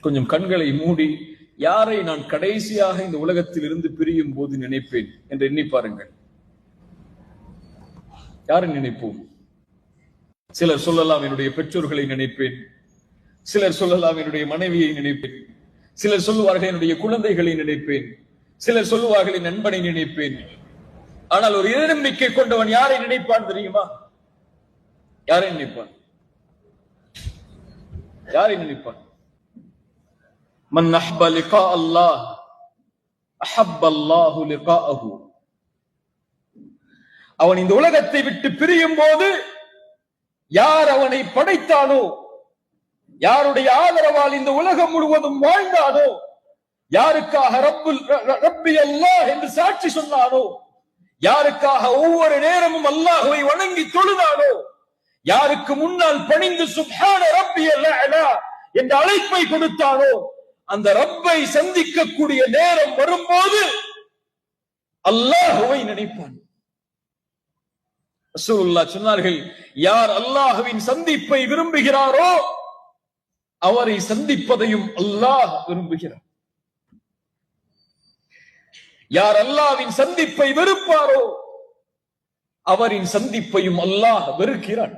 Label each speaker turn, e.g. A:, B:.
A: கொஞ்சம் கண்களை மூடி யாரை நான் கடைசியாக இந்த உலகத்தில் இருந்து பிரியும் போது நினைப்பேன் என்று எண்ணி பாருங்கள். யாரை நினைப்போம்? சிலர் சொல்லலாம் என்னுடைய பெற்றோர்களை நினைப்பேன். சிலர் சொல்லலாம் என்னுடைய மனைவியை நினைப்பேன். சிலர் சொல்லுவார்கள் என்னுடைய குழந்தைகளை நினைப்பேன். சிலர் சொல்லுவார்கள் என் நண்பனை நினைப்பேன். ஆனால் ஒரு இறைநம்பிக்கை கொண்டவன் யாரை நினைப்பான் தெரியுமா? யாரை நினைப்பான்? யாரை நினைப்பான்? من அஹ்ப لقاء الله அஹப்ப الله لقاءه அவன் இந்த உலகத்தை விட்டு பிரியும் போது யார் அவனை படைத்தானோ யாருடைய ஆதரவால் இந்த உலகம் முழுவதும் வாழ்ந்தானோ யாருக்காக ரப்புல் ர- ரப்பி அல்லாஹ் என்று சாட்சி சொன்னானோ யாருக்காக ஒவ்வொரு நேரமும் அல்லாஹுவை வணங்கி தொழுதானோ யாருக்கு முன்னால் பணிந்து சுப்ஹான ரப்பி அல்ல என்ற அழைப்பை கொடுத்தானோ அந்த ரப்பை சந்திக்கக்கூடிய நேரம் வரும்போது அல்லாஹுவை நினைப்பான். சொன்னார்கள் யார் அல்லாஹுவின் சந்திப்பை விரும்புகிறாரோ அவரை சந்திப்பதையும் அல்லாஹ் விரும்புகிறார் யார் அல்லாஹ்வின் சந்திப்பை வெறுப்பாரோ அவரின் சந்திப்பையும் அல்லாஹ் வெறுக்கிறான்.